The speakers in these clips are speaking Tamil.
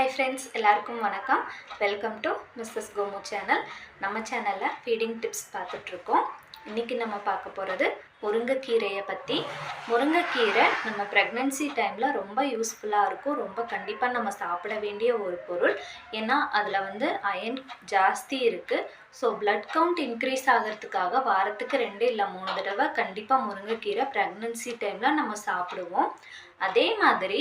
ஹாய் ஃப்ரெண்ட்ஸ் எல்லாருக்கும் வணக்கம். Welcome to Mrs Komu channel நம்ம சேனலில் ஃபீடிங் டிப்ஸ் பார்த்துட்ருக்கோம் இன்றைக்கி நம்ம பார்க்க போகிறது முருங்கைக்கீரையை பற்றி முருங்கைக்கீரை நம்ம ப்ரெக்னென்சி டைமில் ரொம்ப யூஸ்ஃபுல்லாக இருக்கும். ரொம்ப கண்டிப்பாக நம்ம சாப்பிட வேண்டிய ஒரு பொருள். ஏன்னா அதில் வந்து அயன் ஜாஸ்தி இருக்குது ஸோ பிளட் கவுண்ட் இன்க்ரீஸ் ஆகிறதுக்காக வாரத்துக்கு ரெண்டு இல்லை மூணு தடவை கண்டிப்பாக முருங்கைக்கீரை ப்ரெக்னென்சி டைமில் நம்ம சாப்பிடுவோம். அதே மாதிரி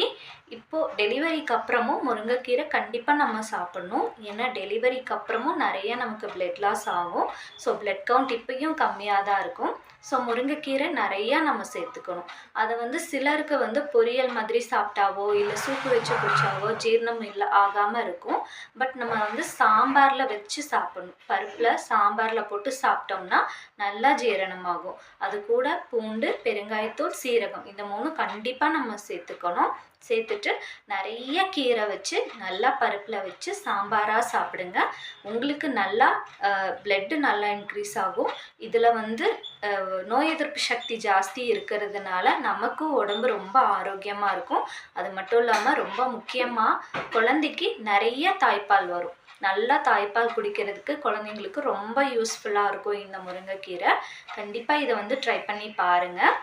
இப்போது டெலிவரிக்கு அப்புறமும் முருங்கைக்கீரை கண்டிப்பாக நம்ம சாப்பிடணும். ஏன்னா டெலிவரிக்கு அப்புறமும் நிறைய நமக்கு பிளட் லாஸ் ஆகும். ஸோ பிளட் கவுண்ட் இப்போயும் கம்மியாக தான் இருக்கும். ஸோ முருங்கைக்கீரை நிறையா நம்ம சேர்த்துக்கணும். அதை வந்து சிலருக்கு வந்து பொரியல் மாதிரி சாப்பிட்டாவோ இல்லை சூப்பு வச்சு குடிச்சாவோ ஜீரணம் இல்லை ஆகாமல் இருக்கும். பட் நம்ம வந்து சாம்பாரில் வச்சு சாப்பிடணும். பருப்பில் சாம்பாரில் போட்டு சாப்பிட்டோம்னா நல்லா ஜீரணமாகும். அது கூட பூண்டு பெருங்காயத்தூள் சீரகம். இந்த மூணு கண்டிப்பாக நம்ம சேர்த்துக்கணும். சேர்த்துட்டு நிறைய கீரை வச்சு நல்லா பருப்பில் வச்சு சாம்பாராக சாப்பிடுங்க. உங்களுக்கு நல்லா பிளட்டு நல்லா இன்க்ரீஸ் ஆகும். இதில் வந்து நோய் எதிர்ப்பு சக்தி ஜாஸ்தி இருக்கிறதுனால நமக்கும் உடம்பு ரொம்ப ஆரோக்கியமாக இருக்கும். அது மட்டும் இல்லாமல் ரொம்ப முக்கியமாக குழந்தைக்கு நிறைய தாய்ப்பால் வரும். நல்லா தாய்ப்பால் குடிக்கிறதுக்கு குழந்தைங்களுக்கு ரொம்ப யூஸ்ஃபுல்லாக இருக்கும் இந்த முருங்கைக்கீரை கண்டிப்பாக இதை வந்து ட்ரை பண்ணி பாருங்கள்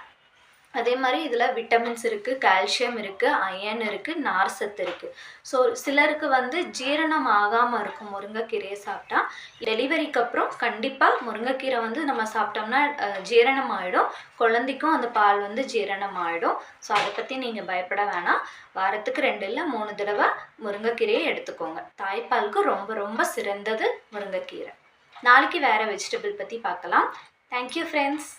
அதே மாதிரி இதில் விட்டமின்ஸ் இருக்குது கால்சியம் இருக்குது அயன் இருக்குது நார் சத்து இருக்குது ஸோ சிலருக்கு வந்து ஜீரணம் ஆகாமல் இருக்கும் முருங்கைக்கீரையை சாப்பிட்டா டெலிவரிக்கு அப்புறம் கண்டிப்பாக முருங்கைக்கீரை வந்து நம்ம சாப்பிட்டோம்னா ஜீரணம் ஆகிடும் குழந்தைக்கும் அந்த பால் வந்து ஜீரணம் ஆகிடும் ஸோ அதை பற்றி நீங்கள் பயப்பட வேணாம். வாரத்துக்கு ரெண்டு இல்லை மூணு தடவை முருங்கைக்கீரையை எடுத்துக்கோங்க. தாய்ப்பாலுக்கு ரொம்ப ரொம்ப சிறந்தது முருங்கைக்கீரை. நாளைக்கு வேறு வெஜிடபிள் பற்றி பார்க்கலாம். Thank you friends